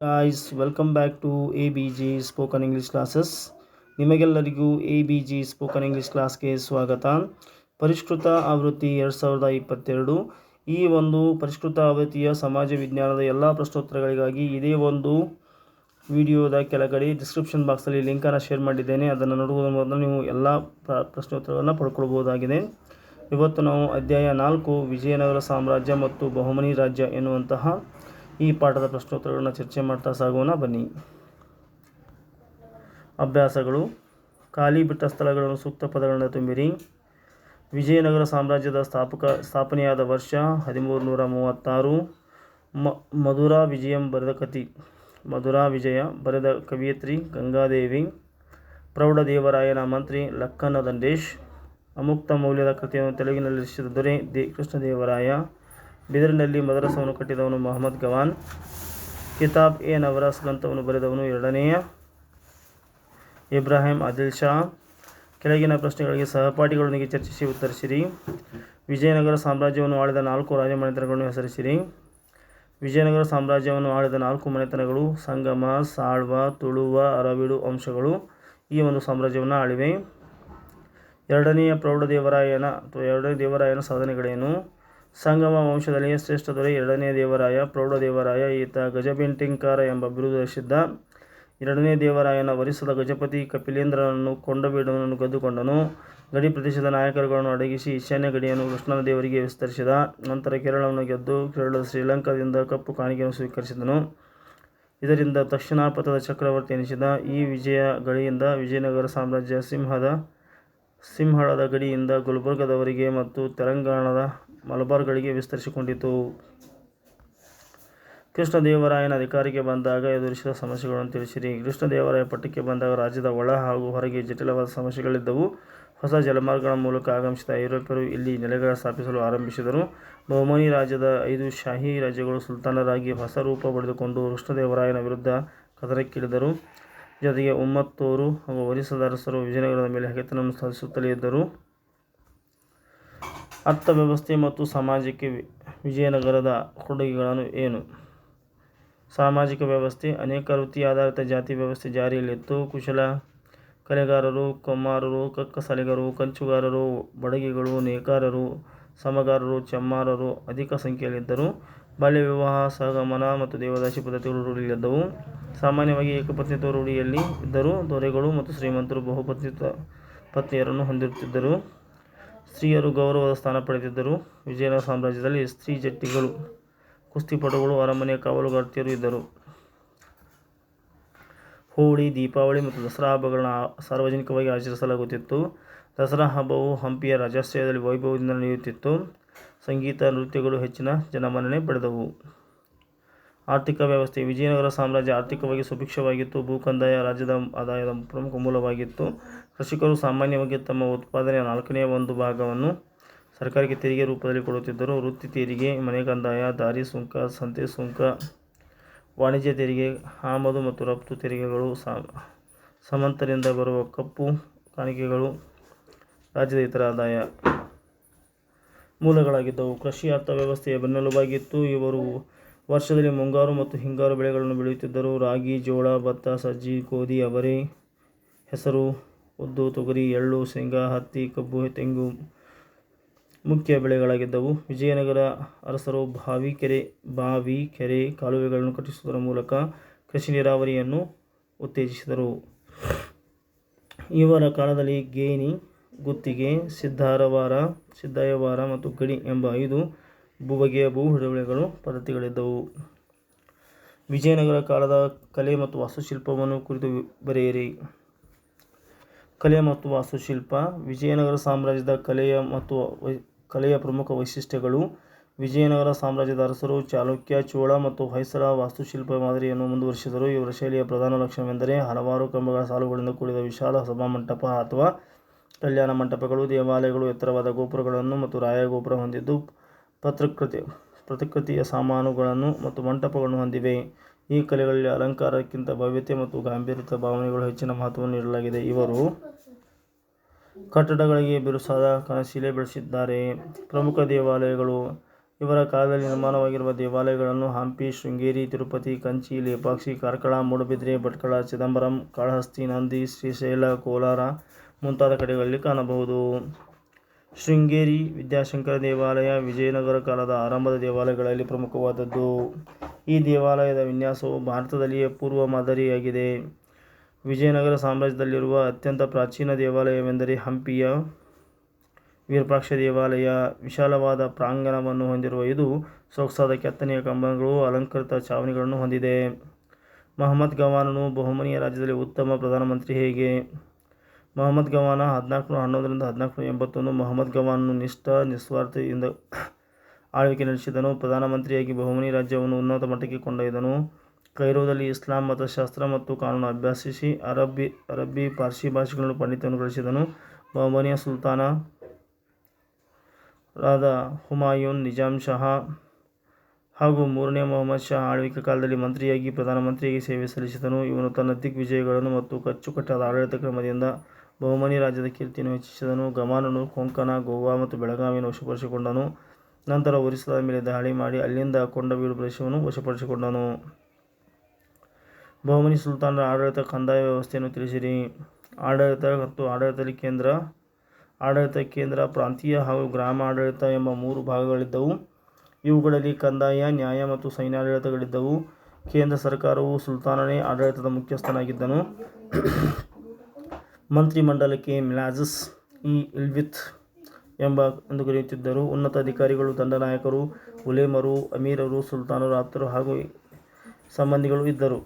Guys welcome back to A B G spoken English classes ನಿಮಗೆಲ್ಲರಿಗೂ A B G spoken English ಕ್ಲಾಸ್ಗೆ ಸ್ವಾಗತ. ಪರಿಷ್ಕೃತ ಆವೃತ್ತಿ ಎರಡು ಸಾವಿರದ ಇಪ್ಪತ್ತೆರಡು. ಈ ಒಂದು ಪರಿಷ್ಕೃತ ಆವೃತ್ತಿಯ ಸಮಾಜ ವಿಜ್ಞಾನದ ಎಲ್ಲ ಪ್ರಶ್ನೋತ್ತರಗಳಿಗಾಗಿ ಇದೇ ಒಂದು ವಿಡಿಯೋದ ಕೆಳಗಡೆ ಡಿಸ್ಕ್ರಿಪ್ಷನ್ ಬಾಕ್ಸಲ್ಲಿ ಲಿಂಕನ್ನು ಶೇರ್ ಮಾಡಿದ್ದೇನೆ. ಅದನ್ನು ನೋಡುವುದರ ಮೂಲಕ ನೀವು ಎಲ್ಲ ಪ್ರ, ಪ್ರಶ್ನೋತ್ತರಗಳನ್ನು ಪಡ್ಕೊಳ್ಬೋದಾಗಿದೆ ಇವತ್ತು ನಾವು ಅಧ್ಯಾಯ ನಾಲ್ಕು, ವಿಜಯನಗರ ಸಾಮ್ರಾಜ್ಯ ಮತ್ತು ಬಹುಮನಿ ರಾಜ್ಯ ಎನ್ನುವಂತಹ ಈ ಪಾಠದ ಪ್ರಶ್ನೋತ್ತರಗಳನ್ನು ಚರ್ಚೆ ಮಾಡ್ತಾ ಸಾಗೋಣ. ಬನ್ನಿ. ಅಭ್ಯಾಸಗಳು. ಖಾಲಿ ಬಿಟ್ಟ ಸ್ಥಳಗಳನ್ನು ಸೂಕ್ತ ಪದಗಳನ್ನು ತುಂಬಿರಿ. ವಿಜಯನಗರ ಸಾಮ್ರಾಜ್ಯದ ಸ್ಥಾಪಕ, ಸ್ಥಾಪನೆಯಾದ ವರ್ಷ ಹದಿಮೂರು ನೂರ ಮೂವತ್ತಾರು ಮ, ಮಧುರಾ ವಿಜಯಂ ಬರೆದ ಕತಿ ಮಧುರಾ ವಿಜಯ ಬರೆದ ಕವಿಯತ್ರಿ ಗಂಗಾದೇವಿ. ಪ್ರೌಢದೇವರಾಯನ ಮಂತ್ರಿ ಲಕ್ಕನ ದಂಡೇಶ್. ಅಮುಕ್ತ ಮೌಲ್ಯದ ಕೃತಿಯನ್ನು ತೆಲುಗಿನಲ್ಲಿ ರಚಿಸಿದ ದೊರೆ ದೇ, ಕೃಷ್ಣದೇವರಾಯ. ಬಿದರಿನಲ್ಲಿ ಮದರಸವನ್ನು ಕಟ್ಟಿದವನು ಮೊಹಮ್ಮದ್ ಗವಾನ್. ಕಿತಾಬ್ ಎ ನವರಾಸ್ ಗ್ರಂಥವನ್ನು ಬರೆದವನು ಎರಡನೆಯ ಇಬ್ರಾಹಿಂ ಆದಿಲ್ ಶಾ. ಕೆಳಗಿನ ಪ್ರಶ್ನೆಗಳಿಗೆ ಸಹಪಾಠಿಗಳೊಂದಿಗೆ ಚರ್ಚಿಸಿ ಉತ್ತರಿಸಿರಿ. ವಿಜಯನಗರ ಸಾಮ್ರಾಜ್ಯವನ್ನು ಆಳಿದ ನಾಲ್ಕು ರಾಜಮನೆತನಗಳನ್ನು ಹೆಸರಿಸಿರಿ. ವಿಜಯನಗರ ಸಾಮ್ರಾಜ್ಯವನ್ನು ಆಳಿದ ನಾಲ್ಕು ಮನೆತನಗಳು ಸಂಗಮ, ಸಾಳ್ವ, ತುಳುವ, ಅರವಿಡು ಅಂಶಗಳು ಈ ಒಂದು ಸಾಮ್ರಾಜ್ಯವನ್ನು ಆಳಿವೆ. ಎರಡನೆಯ ಪ್ರೌಢದೇವರಾಯನ ಅಥವಾ ಎರಡನೇ ದೇವರಾಯನ ಸಾಧನೆಗಳೇನು? ಸಂಗಮ ವಂಶದಲ್ಲಿ ಶ್ರೇಷ್ಠ ದೊರೆ ಎರಡನೇ ದೇವರಾಯ ಪ್ರೌಢದೇವರಾಯ ಈತ ಗಜಬೆಂಟಿಂಕಾರ ಎಂಬ ಬಿರುದು ಧರಿಸಿದ್ದ ಎರಡನೇ ದೇವರಾಯನ ವರಿಸದ ಗಜಪತಿ ಕಪಿಲೇಂದ್ರನನ್ನು ಕೊಂಡಬೇಡನನ್ನು ಗೆದ್ದುಕೊಂಡನು ಗಡಿ ಪ್ರದೇಶದ ನಾಯಕರುಗಳನ್ನು ಅಡಗಿಸಿ ಈಶಾನ್ಯ ಗಡಿಯನ್ನು ಕೃಷ್ಣನ ದೇವರಿಗೆ ವಿಸ್ತರಿಸಿದ. ನಂತರ ಕೇರಳವನ್ನು ಗೆದ್ದು ಕೇರಳದ ಶ್ರೀಲಂಕಾದಿಂದ ಕಪ್ಪು ಕಾಣಿಕೆಯನ್ನು ಸ್ವೀಕರಿಸಿದನು. ಇದರಿಂದ ದಕ್ಷಿಣಾಪಥದ ಚಕ್ರವರ್ತಿ ಎನಿಸಿದ ಈ ವಿಜಯ ಗಡಿಯಿಂದ ವಿಜಯನಗರ ಸಾಮ್ರಾಜ್ಯ ಸಿಂಹದ ಸಿಂಹಳದ ಗಡಿಯಿಂದ ಗುಲ್ಬರ್ಗದವರೆಗೆ ಮತ್ತು ತೆಲಂಗಾಣದ ಮಲಬಾರ್ಗಳಿಗೆ ವಿಸ್ತರಿಸಿಕೊಂಡಿತು. ಕೃಷ್ಣದೇವರಾಯನ ಅಧಿಕಾರಕ್ಕೆ ಬಂದಾಗ ಎದುರಿಸಿದ ಸಮಸ್ಯೆಗಳನ್ನು ತಿಳಿಸಿರಿ. ಕೃಷ್ಣದೇವರಾಯ ಪಟ್ಟಕ್ಕೆ ಬಂದಾಗ ರಾಜ್ಯದ ಒಳ ಹಾಗೂ ಹೊರಗೆ ಜಟಿಲವಾದ ಸಮಸ್ಯೆಗಳಿದ್ದವು. ಹೊಸ ಜಲಮಾರ್ಗಗಳ ಮೂಲಕ ಆಗಮಿಸಿದ ಐರೋಪ್ಯರು ಇಲ್ಲಿ ನೆಲೆಗಳ ಸ್ಥಾಪಿಸಲು ಆರಂಭಿಸಿದರು. ಬಹುಮನಿ ರಾಜ್ಯದ ಐದು ಶಾಹಿ ರಾಜ್ಯಗಳು ಸುಲ್ತಾನರಾಗಿ ಹೊಸ ರೂಪ ಪಡೆದುಕೊಂಡು ಕೃಷ್ಣದೇವರಾಯನ ವಿರುದ್ಧ ಕದನಕ್ಕಿಳಿದರು. ಜೊತೆಗೆ ಉಮ್ಮತ್ತೂರು ಹಾಗೂ ಒರಿಸದ ಅರಸರು ವಿಜಯನಗರದ ಮೇಲೆ ಹಗೆತನವನ್ನು ಸಾಧಿಸುತ್ತಲೇ ಇದ್ದರು. ಅರ್ಥ ವ್ಯವಸ್ಥೆ ಮತ್ತು ಸಮಾಜಕ್ಕೆ ವಿಜಯನಗರದ ಕೊಡುಗೆಗಳನ್ನು ಏನು? ಸಾಮಾಜಿಕ ವ್ಯವಸ್ಥೆ, ಅನೇಕ ವೃತ್ತಿ ಆಧಾರಿತ ಜಾತಿ ವ್ಯವಸ್ಥೆ ಜಾರಿಯಲ್ಲಿತ್ತು. ಕುಶಲ ಕಲೆಗಾರರು, ಕಮ್ಮಾರರು, ಕಕ್ಕಸಾಲಿಗರು, ಕಂಚುಗಾರರು, ಬಡಗಿಗಳು, ನೇಕಾರರು, ಸಮಗಾರರು, ಚಮ್ಮಾರರು ಅಧಿಕ ಸಂಖ್ಯೆಯಲ್ಲಿದ್ದರು. ಬಾಲ್ಯ ವಿವಾಹ ಸಹಗಮನ ಮತ್ತು ದೇವದಾಸಿ ಪದ್ಧತಿಗಳು ರೂಢಿಯಲ್ಲಿದ್ದವು. ಸಾಮಾನ್ಯವಾಗಿ ಏಕಪತ್ನಿತ್ವ ರೂಢಿಯಲ್ಲಿ ಇದ್ದರು ದೊರೆಗಳು ಮತ್ತು ಶ್ರೀಮಂತರು ಬಹುಪತ್ನಿತ್ವ ಪತ್ನಿಯರನ್ನು ಹೊಂದಿರುತ್ತಿದ್ದರು. ಸ್ತ್ರೀಯರು ಗೌರವದ ಸ್ಥಾನ ಪಡೆದಿದ್ದರು. ವಿಜಯನಗರ ಸಾಮ್ರಾಜ್ಯದಲ್ಲಿ ಸ್ತ್ರೀ ಜಟ್ಟಿಗಳು ಕುಸ್ತಿಪಟುಗಳು ಅರಮನೆಯ ಕಾವಲುಗಾರ್ತಿಯರು ಇದ್ದರು. ಹೋಳಿ, ದೀಪಾವಳಿ ಮತ್ತು ದಸರಾ ಹಬ್ಬಗಳನ್ನು ಸಾರ್ವಜನಿಕವಾಗಿ ಆಚರಿಸಲಾಗುತ್ತಿತ್ತು. ದಸರಾ ಹಬ್ಬವು ಹಂಪಿಯ ರಾಜಾಶ್ರಯದಲ್ಲಿ ವೈಭವದಿಂದ ನಡೆಯುತ್ತಿತ್ತು. ಸಂಗೀತ ನೃತ್ಯಗಳು ಹೆಚ್ಚಿನ ಜನಮನ್ನಣೆ ಪಡೆದವು. ಆರ್ಥಿಕ ವ್ಯವಸ್ಥೆ. ವಿಜಯನಗರ ಸಾಮ್ರಾಜ್ಯ ಆರ್ಥಿಕವಾಗಿ ಸುಭಿಕ್ಷವಾಗಿತ್ತು. ಭೂಕಂದಾಯ ರಾಜ್ಯದ ಆದಾಯದ ಪ್ರಮುಖ ಮೂಲವಾಗಿತ್ತು. ಕೃಷಿಕರು ಸಾಮಾನ್ಯವಾಗಿ ತಮ್ಮ ಉತ್ಪಾದನೆಯ ನಾಲ್ಕನೆಯ ಒಂದು ಭಾಗವನ್ನು ಸರ್ಕಾರಕ್ಕೆ ತೆರಿಗೆ ರೂಪದಲ್ಲಿ ಕೊಡುತ್ತಿದ್ದರು. ವೃತ್ತಿ ತೆರಿಗೆ ಮನೆ ಕಂದಾಯ ದಾರಿ ಸುಂಕ, ಸಂತೆ ಸುಂಕ, ವಾಣಿಜ್ಯ ತೆರಿಗೆ, ಆಮದು ಮತ್ತು ರಫ್ತು ತೆರಿಗೆಗಳು ಸಮಂತರಿಂದ ಬರುವ ಕಪ್ಪು ಕಾಣಿಕೆಗಳು, ರಾಜ್ಯದ ಇತರ ಆದಾಯ. ಮೂಲಗಳಾಗಿದ್ದವು. ಕೃಷಿ ಅರ್ಥವ್ಯವಸ್ಥೆಯ ಬೆನ್ನೆಲುಬಾಗಿತ್ತು. ಇವರು ವರ್ಷದಲ್ಲಿ ಮುಂಗಾರು ಮತ್ತು ಹಿಂಗಾರು ಬೆಳೆಗಳನ್ನು ಬೆಳೆಯುತ್ತಿದ್ದರು. ರಾಗಿ, ಜೋಳ, ಭತ್ತ, ಸಜ್ಜಿ, ಗೋಧಿ, ಅವರೆ, ಹೆಸರು, ಉದ್ದು, ತೊಗರಿ, ಎಳ್ಳು, ಶೇಂಗಾ, ಹತ್ತಿ, ಕಬ್ಬು, ತೆಂಗು ಮುಖ್ಯ ಬೆಳೆಗಳಾಗಿದ್ದವು. ವಿಜಯನಗರ ಅರಸರು ಬಾವಿ ಕೆರೆ ಬಾವಿ ಕೆರೆ ಕಾಲುವೆಗಳನ್ನು ಕಟ್ಟಿಸುವುದರ ಮೂಲಕ ಕೃಷಿ ನೀರಾವರಿಯನ್ನು ಉತ್ತೇಜಿಸಿದರು. ಇವರ ಕಾಲದಲ್ಲಿ ಗೇಣಿ ಗುತ್ತಿಗೆ, ಸಿದ್ಧಾರವಾರ ಸಿದ್ಧಾಯವಾರ ಮತ್ತು ಗಡಿ ಎಂಬ ಐದು ಬಗೆಯ ಭೂ ಹಿಡುವಳಿಗಳು ಪದ್ಧತಿಗಳಿದ್ದವು. ವಿಜಯನಗರ ಕಾಲದ ಕಲೆ ಮತ್ತು ವಾಸ್ತುಶಿಲ್ಪವನ್ನು ಕುರಿತು ಬರೆಯಿರಿ. ಕಲೆ ಮತ್ತು ವಾಸ್ತುಶಿಲ್ಪ, ವಿಜಯನಗರ ಸಾಮ್ರಾಜ್ಯದ ಕಲೆಯ ಮತ್ತು ಕಲೆಯ ಪ್ರಮುಖ ವೈಶಿಷ್ಟ್ಯಗಳು, ವಿಜಯನಗರ ಸಾಮ್ರಾಜ್ಯದ ಅರಸರು ಚಾಲುಕ್ಯ, ಚೋಳ ಮತ್ತು ಹೊಯ್ಸಳ ವಾಸ್ತುಶಿಲ್ಪ ಮಾದರಿಯನ್ನು ಮುಂದುವರಿಸಿದರು. ಇವರ ಶೈಲಿಯ ಪ್ರಧಾನ ಲಕ್ಷಣವೆಂದರೆ ಹಲವಾರು ಕಂಬಗಳ ಸಾಲುಗಳಿಂದ ಕೂಡಿದ ವಿಶಾಲ ಸಭಾಮಂಟಪ ಅಥವಾ ಕಲ್ಯಾಣ ಮಂಟಪಗಳು, ದೇವಾಲಯಗಳು, ಎತ್ತರವಾದ ಗೋಪುರಗಳನ್ನು ಮತ್ತು ರಾಯಗೋಪುರ ಹೊಂದಿದ್ದು ಪತ್ರಕೃತಿ ಪ್ರತಿಕೃತಿಯ ಸಾಮಾನುಗಳನ್ನು ಮತ್ತು ಮಂಟಪಗಳನ್ನು ಹೊಂದಿವೆ. ಈ ಕಲೆಗಳಲ್ಲಿ ಅಲಂಕಾರಕ್ಕಿಂತ ಭವ್ಯತೆ ಮತ್ತು ಗಾಂಭೀರ್ಯದ ಭಾವನೆಗಳು ಹೆಚ್ಚಿನ ಮಹತ್ವವನ್ನು ನೀಡಲಾಗಿದೆ. ಇವರು ಕಟ್ಟಡಗಳಿಗೆ ಬಿರುಸಾದ ಕನಸಿಲೆ ಬೆಳೆಸಿದ್ದಾರೆ. ಪ್ರಮುಖ ದೇವಾಲಯಗಳು, ಇವರ ಕಾಲದಲ್ಲಿ ನಿರ್ಮಾಣವಾಗಿರುವ ದೇವಾಲಯಗಳನ್ನು ಹಂಪಿ, ಶೃಂಗೇರಿ, ತಿರುಪತಿ ಕಂಚಿ ಲೇಪಾಕ್ಷಿ ಕಾರ್ಕಳ ಮೂಡುಬಿದ್ರೆ, ಭಟ್ಕಳ, ಚಿದಂಬರಂ, ಕಾಳಹಸ್ತಿ, ನಂದಿ, ಶ್ರೀಶೈಲ, ಕೋಲಾರ ಮುಂತಾದ ಕಡೆಗಳಲ್ಲಿ ಕಾಣಬಹುದು. ಶೃಂಗೇರಿ ವಿದ್ಯಾಶಂಕರ ದೇವಾಲಯ ವಿಜಯನಗರ ಕಾಲದ ಆರಂಭದ ದೇವಾಲಯಗಳಲ್ಲಿ ಪ್ರಮುಖವಾದದ್ದು. ಈ ದೇವಾಲಯದ ವಿನ್ಯಾಸವು ಭಾರತದಲ್ಲಿಯೇ ಪೂರ್ವ ಮಾದರಿಯಾಗಿದೆ. ವಿಜಯನಗರ ಸಾಮ್ರಾಜ್ಯದಲ್ಲಿರುವ ಅತ್ಯಂತ ಪ್ರಾಚೀನ ದೇವಾಲಯವೆಂದರೆ ಹಂಪಿಯ ವಿರೂಪಾಕ್ಷ ದೇವಾಲಯ. ವಿಶಾಲವಾದ ಪ್ರಾಂಗಣವನ್ನು ಹೊಂದಿರುವ ಇದು ಸೊಗಸಾದ ಕೆತ್ತನೆಯ ಕಂಬಗಳು, ಅಲಂಕೃತ ಛಾವಣಿಗಳನ್ನು ಹೊಂದಿದೆ. ಮಹಮ್ಮದ್ ಗವಾನನು ಬಹುಮನಿಯ ರಾಜ್ಯದಲ್ಲಿ ಉತ್ತಮ ಪ್ರಧಾನಮಂತ್ರಿ ಹೇಗೆ? ಮಹಮ್ಮದ್ ಗವಾನ ಹದಿನಾಲ್ಕುನೂರ ಹನ್ನೊಂದರಿಂದ ಹದಿನಾಲ್ಕುನೂರ ಎಂಬತ್ತೊಂದು ಮಹಮ್ಮದ್ ಗವಾನನು ನಿಷ್ಠ ನಿಸ್ವಾರ್ಥದಿಂದ ಆಳ್ವಿಕೆ ನಡೆಸಿದನು. ಪ್ರಧಾನಮಂತ್ರಿಯಾಗಿ ಬಹುಮನಿ ರಾಜ್ಯವನ್ನು ಉನ್ನತ ಮಟ್ಟಕ್ಕೆ ಕೊಂಡೊಯ್ದನು. ಕೈರೋದಲ್ಲಿ ಇಸ್ಲಾಂ ಮತಶಾಸ್ತ್ರ ಮತ್ತು ಕಾನೂನು ಅಭ್ಯಾಸಿಸಿ ಅರಬ್ಬಿ ಅರಬ್ಬಿ ಪಾರ್ಸಿ ಭಾಷೆಗಳನ್ನು ಪಂಡಿತವನ್ನು ಗಳಿಸಿದನು. ಬಹುಮನಿಯ ಸುಲ್ತಾನ ರಾದ ಹುಮಾಯೂನ್ ನಿಜಾಮ್ ಶಹ ಹಾಗೂ ಮೂರನೇ ಮೊಹಮ್ಮದ್ ಶಾ ಆಳ್ವಿಕೆ ಕಾಲದಲ್ಲಿ ಮಂತ್ರಿಯಾಗಿ ಪ್ರಧಾನಮಂತ್ರಿಯಾಗಿ ಸೇವೆ ಸಲ್ಲಿಸಿದನು. ಇವನು ತನ್ನ ದಿಗ್ವಿಜಯಗಳನ್ನು ಮತ್ತು ಕಚ್ಚುಕಟ್ಟಾದ ಆಡಳಿತ ಕ್ರಮದಿಂದ ಬಹುಮನಿ ರಾಜ್ಯದ ಕೀರ್ತಿಯನ್ನು ಹೆಚ್ಚಿಸಿದನು. ಗಮಾನನು ಕೊಂಕಣ, ಗೋವಾ ಮತ್ತು ಬೆಳಗಾವಿಯನ್ನು ವಶಪಡಿಸಿಕೊಂಡನು. ನಂತರ ಒರಿಸ್ಸಾದ ಮೇಲೆ ದಾಳಿ ಮಾಡಿ ಅಲ್ಲಿಂದ ಕೊಂಡವೀಡು ಪ್ರದೇಶವನ್ನು ವಶಪಡಿಸಿಕೊಂಡನು. ಬಹುಮನಿ ಸುಲ್ತಾನರ ಆಡಳಿತ ಕಂದಾಯ ವ್ಯವಸ್ಥೆಯನ್ನು ತಿಳಿಸಿರಿ. ಆಡಳಿತ ಮತ್ತು ಆಡಳಿತದಲ್ಲಿ ಕೇಂದ್ರ, ಆಡಳಿತ ಕೇಂದ್ರ, ಪ್ರಾಂತೀಯ ಹಾಗೂ ಗ್ರಾಮ ಆಡಳಿತ ಎಂಬ ಮೂರು ಭಾಗಗಳಿದ್ದವು. ಇವುಗಳಲ್ಲಿ ಕಂದಾಯ, ನ್ಯಾಯ ಮತ್ತು ಸೈನ್ಯಾಡಳಿತಗಳಿದ್ದವು. ಕೇಂದ್ರ ಸರ್ಕಾರವು ಸುಲ್ತಾನನೇ ಆಡಳಿತದ ಮುಖ್ಯಸ್ಥನಾಗಿದ್ದನು. ಮಂತ್ರಿಮಂಡಲಕ್ಕೆ ಮಿಲಾಜಸ್ ಇ. ಇಲ್ವಿತ್ ಎಂಬ ಎಂದು ಕರೆಯುತ್ತಿದ್ದರು. ಉನ್ನತ ಅಧಿಕಾರಿಗಳು, ದಂಡನಾಯಕರು, ಉಲೇಮರು, ಅಮೀರರು, ಸುಲ್ತಾನರು, ಆಪ್ತರು ಹಾಗೂ ಸಂಬಂಧಿಗಳು ಇದ್ದರು.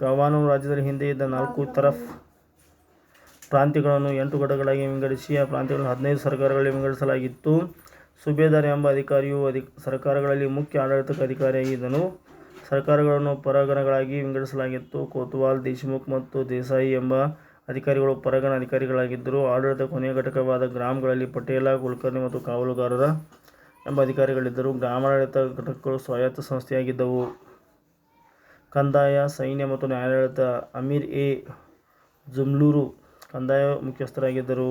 ಗವಾನನು ರಾಜ್ಯದಲ್ಲಿ ಹಿಂದೆ ಇದ್ದ ನಾಲ್ಕು ತರಫ್ ಪ್ರಾಂತ್ಯಗಳನ್ನು ಎಂಟು ಘಟಕಗಳಾಗಿ ವಿಂಗಡಿಸಿ, ಆ ಪ್ರಾಂತ್ಯಗಳನ್ನು ಹದಿನೈದು ಸರ್ಕಾರಗಳಲ್ಲಿ ವಿಂಗಡಿಸಲಾಗಿತ್ತು. ಸುಬೇದಾರ್ ಎಂಬ ಅಧಿಕಾರಿಯು ಅಧಿ ಸರ್ಕಾರಗಳಲ್ಲಿ ಮುಖ್ಯ ಆಡಳಿತಕ್ಕೆ ಅಧಿಕಾರಿಯಾಗಿದ್ದನು ಸರ್ಕಾರಗಳನ್ನು ಪರಗಣಗಳಾಗಿ ವಿಂಗಡಿಸಲಾಗಿತ್ತು. ಕೋತ್ವಾಲ್, ದೇಶಮುಖ್ ಮತ್ತು ದೇಸಾಯಿ ಎಂಬ ಅಧಿಕಾರಿಗಳು ಪರಗಣ ಅಧಿಕಾರಿಗಳಾಗಿದ್ದರು. ಆಡಳಿತ ಕೊನೆಯ ಘಟಕವಾದ ಗ್ರಾಮಗಳಲ್ಲಿ ಪಟೇಲ ಕುಲಕರ್ಣಿ ಮತ್ತು ಕಾವಲುಗಾರರ ಎಂಬ ಅಧಿಕಾರಿಗಳಿದ್ದರು. ಗ್ರಾಮಾಡಳಿತ ಘಟಕಗಳು ಸ್ವಾಯತ್ತ ಸಂಸ್ಥೆಯಾಗಿದ್ದವು. ಕಂದಾಯ, ಸೈನ್ಯ ಮತ್ತು ನ್ಯಾಯಾಡಳಿತ ಅಮೀರ್ ಎ. ಜುಮ್ಲೂರು ಕಂದಾಯ ಮುಖ್ಯಸ್ಥರಾಗಿದ್ದರು.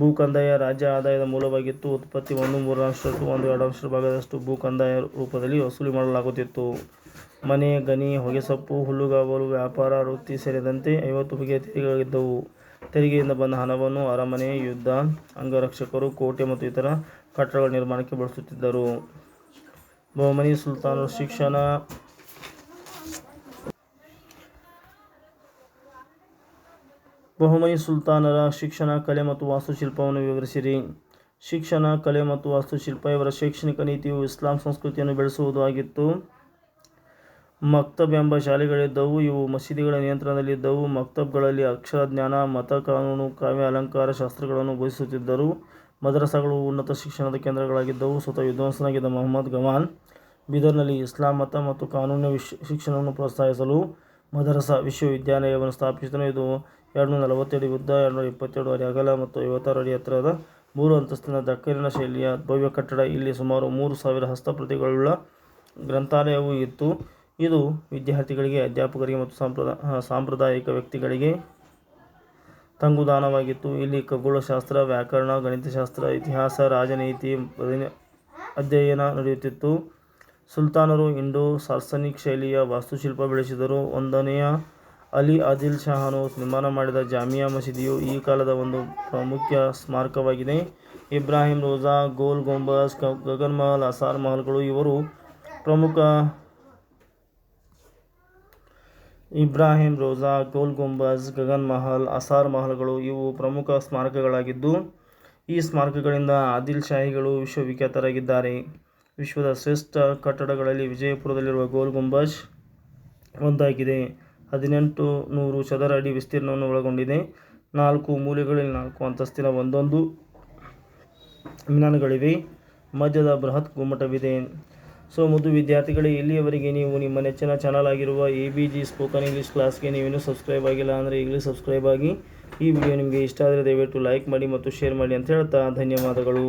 ಭೂ ಕಂದಾಯ ರಾಜ್ಯ ಆದಾಯದ ಮೂಲವಾಗಿತ್ತು. ಉತ್ಪತ್ತಿ ಒಂದು ಮೂರರಷ್ಟು ಒಂದು ಎರಡರಷ್ಟು ಭಾಗದಷ್ಟು ಭೂ ಕಂದಾಯ ರೂಪದಲ್ಲಿ ವಸೂಲಿ ಮಾಡಲಾಗುತ್ತಿತ್ತು. ಮನೆ, ಗಣಿ, ಹೊಗೆಸೊಪ್ಪು, ಹುಲ್ಲುಗಾವಲು, ವ್ಯಾಪಾರ, ವೃತ್ತಿ ಸೇರಿದಂತೆ ಐವತ್ತು ಬಗೆಯ ತೆರಿಗೆಗಳಿದ್ದವು ತೆರಿಗೆಯಿಂದ ಬಂದ ಹಣವನ್ನು ಅರಮನೆ, ಯುದ್ಧ, ಅಂಗರಕ್ಷಕರು, ಕೋಟೆ ಮತ್ತು ಇತರ ಕಟ್ಟಡಗಳ ನಿರ್ಮಾಣಕ್ಕೆ ಬಳಸುತ್ತಿದ್ದರು. ಬಹುಮನಿ ಸುಲ್ತಾನರು ಶಿಕ್ಷಣ ಬಹುಮನಿ ಸುಲ್ತಾನರ ಶಿಕ್ಷಣ, ಕಲೆ ಮತ್ತು ವಾಸ್ತುಶಿಲ್ಪವನ್ನು ವಿವರಿಸಿರಿ. ಶಿಕ್ಷಣ, ಕಲೆ ಮತ್ತು ವಾಸ್ತುಶಿಲ್ಪ ಇವರ ಶೈಕ್ಷಣಿಕ ನೀತಿಯು ಇಸ್ಲಾಂ ಸಂಸ್ಕೃತಿಯನ್ನು ಬೆಳೆಸುವುದು ಆಗಿತ್ತು. ಮಕ್ತಬ್ ಎಂಬ ಶಾಲೆಗಳಿದ್ದವು. ಇವು ಮಸೀದಿಗಳ ನಿಯಂತ್ರಣದಲ್ಲಿದ್ದವು. ಮಕ್ತಬ್ಗಳಲ್ಲಿ ಅಕ್ಷರ, ಜ್ಞಾನ, ಮತ, ಕಾನೂನು, ಕಾವ್ಯ, ಅಲಂಕಾರ, ಶಾಸ್ತ್ರಗಳನ್ನು ಬೋಧಿಸುತ್ತಿದ್ದರು. ಮದ್ರಸಾಗಳು ಉನ್ನತ ಶಿಕ್ಷಣದ ಕೇಂದ್ರಗಳಾಗಿದ್ದವು. ಸ್ವತಃ ವಿದ್ವಾಂಸನಾಗಿದ್ದ ಮೊಹಮ್ಮದ್ ಗವಾನ್ ಬೀದರ್ನಲ್ಲಿ ಇಸ್ಲಾಂ, ಮತ ಮತ್ತು ಕಾನೂನು ವಿಶ್, ಶಿಕ್ಷಣವನ್ನು ಪ್ರೋತ್ಸಾಹಿಸಲು ಮದರಸ ವಿಶ್ವವಿದ್ಯಾಲಯವನ್ನು ಸ್ಥಾಪಿಸಿದನು. ಇದು ಎರಡುನೂರ ನಲವತ್ತೇಳು ಉದ್ದ ಎರಡುನೂರ ಇಪ್ಪತ್ತೆರಡು ಅಡಿ ಅಗಲ ಮತ್ತು ಐವತ್ತಾರು ಅಡಿ ಎತ್ತರದ ಮೂರು ಅಂತಸ್ತಿನ ದಕ್ಕರಿನ ಶೈಲಿಯ ಭವ್ಯ ಕಟ್ಟಡ. ಇಲ್ಲಿ ಸುಮಾರು ಮೂರು ಸಾವಿರ ಹಸ್ತಪ್ರತಿಗಳುಳ್ಳ ಗ್ರಂಥಾಲಯವೂ ಇತ್ತು. ಇದು ವಿದ್ಯಾರ್ಥಿಗಳಿಗೆ, ಅಧ್ಯಾಪಕರಿಗೆ ಮತ್ತು ಸಾಂಪ್ರದ ಸಾಂಪ್ರದಾಯಿಕ ವ್ಯಕ್ತಿಗಳಿಗೆ ತಂಗುದಾನವಾಗಿತ್ತು. ಇಲ್ಲಿ ಖಗೋಳಶಾಸ್ತ್ರ, ವ್ಯಾಕರಣ, ಗಣಿತಶಾಸ್ತ್ರ, ಇತಿಹಾಸ, ರಾಜನೀತಿ ಅಧ್ಯಯನ ನಡೆಯುತ್ತಿತ್ತು. ಸುಲ್ತಾನರು ಇಂಡೋ ಸಾರ್ಸನಿಕ್ ಶೈಲಿಯ ವಾಸ್ತುಶಿಲ್ಪ ಬೆಳೆಸಿದರು. ಒಂದನೆಯ ಅಲಿ ಆದಿಲ್ ಶಹಾನು ನಿರ್ಮಾಣ ಮಾಡಿದ ಜಾಮಿಯಾ ಮಸೀದಿಯು ಈ ಕಾಲದ ಒಂದು ಪ್ರಮುಖ ಸ್ಮಾರಕವಾಗಿದೆ. ಇಬ್ರಾಹಿಂ ರೋಜಾ, ಗೋಲ್ ಗೊಂಬಸ್ ಗಗನ್ ಮಹಲ್ ಅಸಾರ್ ಮಹಲ್ಗಳು ಇವರು ಪ್ರಮುಖ ಇಬ್ರಾಹಿಂ ರೋಜಾ, ಗೋಲ್ ಗೊಂಬಸ್ ಗಗನ್ ಮಹಲ್ ಅಸಾರ್ ಮಹಲ್ಗಳು ಇವು ಪ್ರಮುಖ ಸ್ಮಾರಕಗಳಾಗಿದ್ದು, ಈ ಸ್ಮಾರಕಗಳಿಂದ ಆದಿಲ್ ಶಾಹಿಗಳು ವಿಶ್ವವಿಖ್ಯಾತರಾಗಿದ್ದಾರೆ. ವಿಶ್ವದ ಶ್ರೇಷ್ಠ ಕಟ್ಟಡಗಳಲ್ಲಿ ವಿಜಯಪುರದಲ್ಲಿರುವ ಗೋಲ್ ಗುಂಬಜ್ ಒಂದಾಗಿದೆ. ಹದಿನೆಂಟು ನೂರು ಚದರ ಅಡಿ ವಿಸ್ತೀರ್ಣವನ್ನು ಒಳಗೊಂಡಿದೆ. ನಾಲ್ಕು ಮೂಲೆಗಳಲ್ಲಿ ನಾಲ್ಕು ಅಂತಸ್ತಿನ ಒಂದೊಂದು ಮಿನಾನ್ಗಳಿವೆ. ಮಧ್ಯದ ಬೃಹತ್ ಗುಮ್ಮಟವಿದೆ. ಸೊ, ಮುದ್ದು ವಿದ್ಯಾರ್ಥಿಗಳೇ, ಇಲ್ಲಿಯವರೆಗೆ ನೀವು ನಿಮ್ಮ ನೆಚ್ಚಿನ ಚಾನಲ್ ಆಗಿರುವ A B G spoken English ಕ್ಲಾಸ್ಗೆ ನೀವೇನು ಸಬ್ಸ್ಕ್ರೈಬ್ ಆಗಿಲ್ಲ ಅಂದರೆ ಈಗಲೇ ಸಬ್ಸ್ಕ್ರೈಬ್ ಆಗಿ ಈ ವಿಡಿಯೋ ನಿಮಗೆ ಇಷ್ಟ ಆದರೆ ದಯವಿಟ್ಟು ಲೈಕ್ ಮಾಡಿ ಮತ್ತು ಶೇರ್ ಮಾಡಿ ಅಂತ ಹೇಳ್ತಾ ಧನ್ಯವಾದಗಳು.